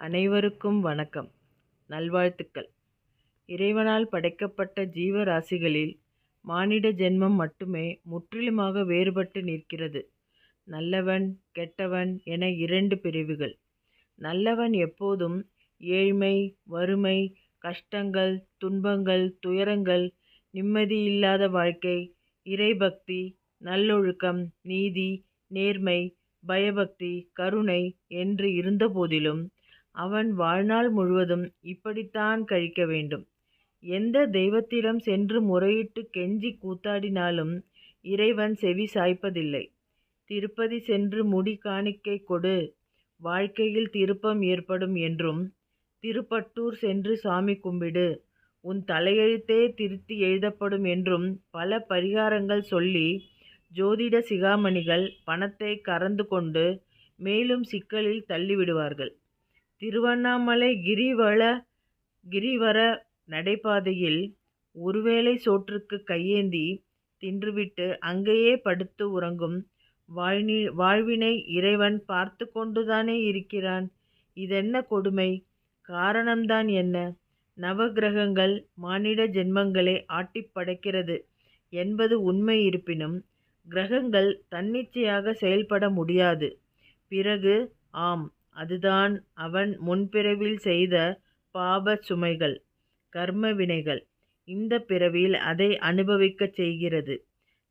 அனைவருக்கும் வணக்கம். நல்வாழ்த்துக்கள். இறைவனால் படைக்கப்பட்ட ஜீவராசிகளில் மானிட ஜென்மம் மட்டுமே முற்றிலுமாக வேறுபட்டு நிற்கிறது. நல்லவன் கெட்டவன் என இரண்டு பிரிவுகள். நல்லவன் எப்போதும் ஏழ்மை வறுமை கஷ்டங்கள் துன்பங்கள் துயரங்கள் நிம்மதியில்லாத வாழ்க்கை இறைபக்தி நல்லொழுக்கம் நீதி நேர்மை பயபக்தி கருணை என்று இருந்தபோதிலும் அவன் வாழ்நாள் முழுவதும் இப்படித்தான் கழிக்க வேண்டும். எந்த தெய்வத்திடம் சென்று முறையிட்டு கெஞ்சி கூத்தாடினாலும் இறைவன் செவி சாய்ப்பதில்லை. திருப்பதி சென்று முடி காணிக்கை கொடு. வாழ்க்கையில் திருப்பம் ஏற்படும் என்றும் திருப்பட்டூர் சென்று சாமி கும்பிடு. உன் தலையெழுத்தே திருத்தி எழுதப்படும் என்றும் பல பரிகாரங்கள் சொல்லி ஜோதிட சிகாமணிகள் பணத்தை கறந்து கொண்டு மேலும் சிக்கலில் தள்ளிவிடுவார்கள். திருவண்ணாமலை கிரிவல கிரிவர நடைபாதையில் ஒருவேளை சோற்றுக்கு கையேந்தி தின்றுவிட்டு அங்கேயே படுத்து உறங்கும் வாழ்நி வாழ்வினை இறைவன் பார்த்து கொண்டுதானே இருக்கிறான். இதென்ன கொடுமை? காரணம்தான் என்ன? நவகிரகங்கள் மானிட ஜென்மங்களை ஆட்டிப் படைக்கிறது என்பது உண்மை இருப்பினும் கிரகங்கள் தன்னிச்சையாக செயல்பட முடியாது. பிறகு ஆம் அதுதான் அவன் முன்பிறவில் செய்த பாப சுமைகள் கர்ம வினைகள் இந்த பிறவியில் அதை அனுபவிக்கச் செய்கிறது.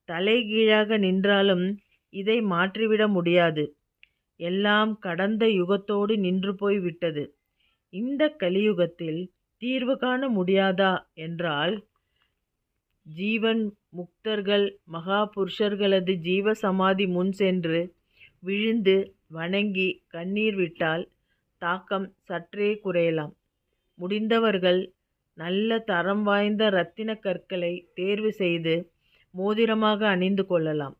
தலைகீழாக நின்றாலும் இதை மாற்றிவிட முடியாது. எல்லாம் கடந்த யுகத்தோடு நின்று போய் விட்டது. இந்த கலியுகத்தில் தீர்வு காண முடியாதா என்றால் ஜீவன் முக்தர்கள் மகா புருஷர்களது ஜீவ சமாதி முன் சென்று விழுந்து வணங்கி கண்ணீர் விட்டால் தாக்கம் சற்றே குறையலாம். முடிந்தவர்கள் நல்ல தரம் வாய்ந்த இரத்தின கற்களை தேர்வு செய்து மோதிரமாக அணிந்து கொள்ளலாம்.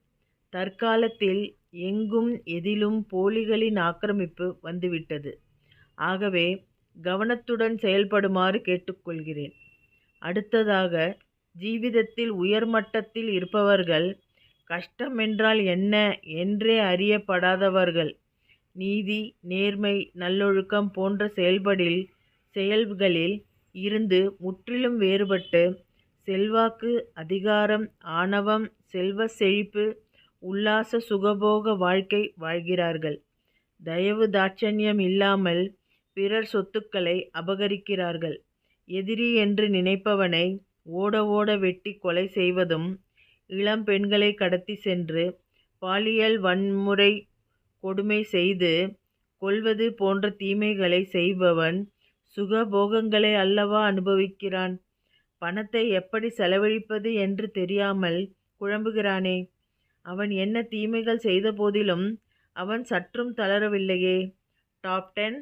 தற்காலத்தில் எங்கும் எதிலும் போலிகளின் ஆக்கிரமிப்பு வந்துவிட்டது. ஆகவே கவனத்துடன் செயல்படுமாறு கேட்டுக்கொள்கிறேன். அடுத்ததாக ஜீவிதத்தில் உயர்மட்டத்தில் இருப்பவர்கள் கஷ்டம் என்றால் என்ன என்றே அறியப்படாதவர்கள். நீதி நேர்மை நல்லொழுக்கம் போன்ற செயல்படில் செயல்களில் இருந்து முற்றிலும் வேறுபட்டு செல்வாக்கு அதிகாரம் ஆணவம் செல்வ செழிப்பு உல்லாச சுகபோக வாழ்க்கை வாழ்கிறார்கள். தயவு தாட்சண்யம் இல்லாமல் பிறர் சொத்துக்களை அபகரிக்கிறார்கள். எதிரி என்று நினைப்பவனை ஓட ஓட வெட்டி கொலை செய்வதும் இளம் பெண்களை கடத்தி சென்று பாலியல் வன்முறை கொடுமை செய்து கொல்வது போன்ற தீமைகளை செய்பவன் சுகபோகங்களை அல்லவா அனுபவிக்கிறான்? பணத்தை எப்படி செலவழிப்பது என்று தெரியாமல் குழம்புகிறானே. அவன் என்ன தீமைகள் செய்த போதிலும் அவன் சற்றும் தளரவில்லையே. Top ten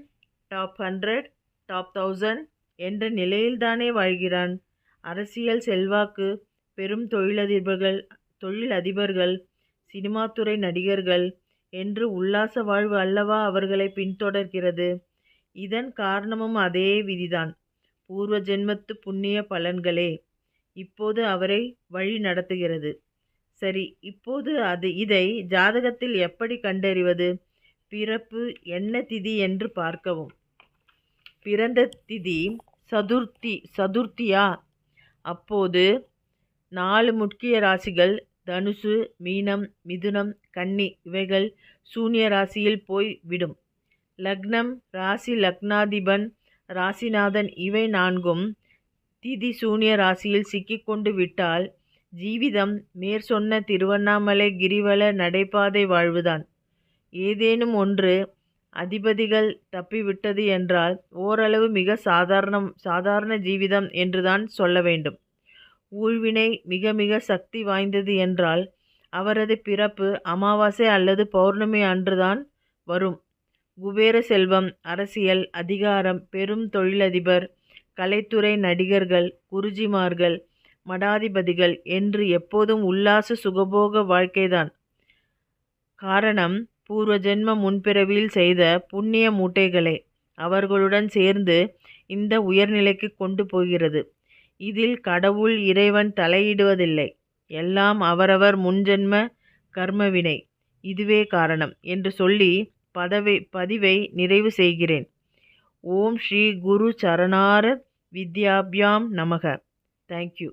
top hundred top thousand என்ற நிலையில்தானே வாழ்கிறான். அரசியல் செல்வாக்கு பெரும் தொழிலதிபர்கள் தொழிலதிபர்கள் சினிமாத்துறை நடிகர்கள் என்று உல்லாச வாழ்வு அல்லவா அவர்களை பின்தொடர்கிறது. இதன் காரணமும் அதே விதிதான். பூர்வ ஜென்மத்து புண்ணிய பலன்களே இப்போது அவரை வழி நடத்துகிறது. சரி இப்போது அது இதை ஜாதகத்தில் எப்படி கண்டறிவது? பிறப்பு என்ன திதி என்று பார்க்கவும். பிறந்த திதி சதுர்த்தி சதுர்த்தியா? அப்போது நாலு முக்கிய ராசிகள் தனுசு மீனம் மிதுனம் கன்னி இவைகள் சூன்ய ராசியில் போய் விடும். லக்னம் ராசி லக்னாதிபன் ராசிநாதன் இவை நான்கும் திதி சூன்ய ராசியில் சிக்கிக்கொண்டு விட்டால் ஜீவிதம் மேற்சொன்ன திருவண்ணாமலை கிரிவல நடைபாதை வாழ்வுதான். ஏதேனும் ஒன்று அதிபதிகள் தப்பிவிட்டது என்றால் ஓரளவு மிக சாதாரணம் சாதாரண ஜீவிதம் என்றுதான் சொல்ல வேண்டும். ஊழ்வினை மிக மிக சக்தி வாய்ந்தது என்றால் அவரது பிறப்பு அமாவாசை அல்லது பௌர்ணமி அன்றுதான் வரும். குபேர செல்வம் அரசியல் அதிகாரம் பெரும் தொழிலதிபர் கலைத்துறை நடிகர்கள் குருஜிமார்கள் மடாதிபதிகள் என்று எப்போதும் உல்லாச சுகபோக வாழ்க்கைதான். காரணம் பூர்வ ஜென்ம முன்பிறவியில் செய்த புண்ணிய மூட்டைகளை. அவர்களுடன் சேர்ந்து இந்த உயர்நிலைக்கு கொண்டு போகிறது. இதில் கடவுள் இறைவன் தலையிடுவதில்லை. எல்லாம் அவரவர் முன்ஜென்ம கர்மவினை. இதுவே காரணம் என்று சொல்லி பதவி பதிவை நிறைவு செய்கிறேன். ஓம் ஸ்ரீ குரு சரணார வித்யாபியாம் நமக. தேங்க்யூ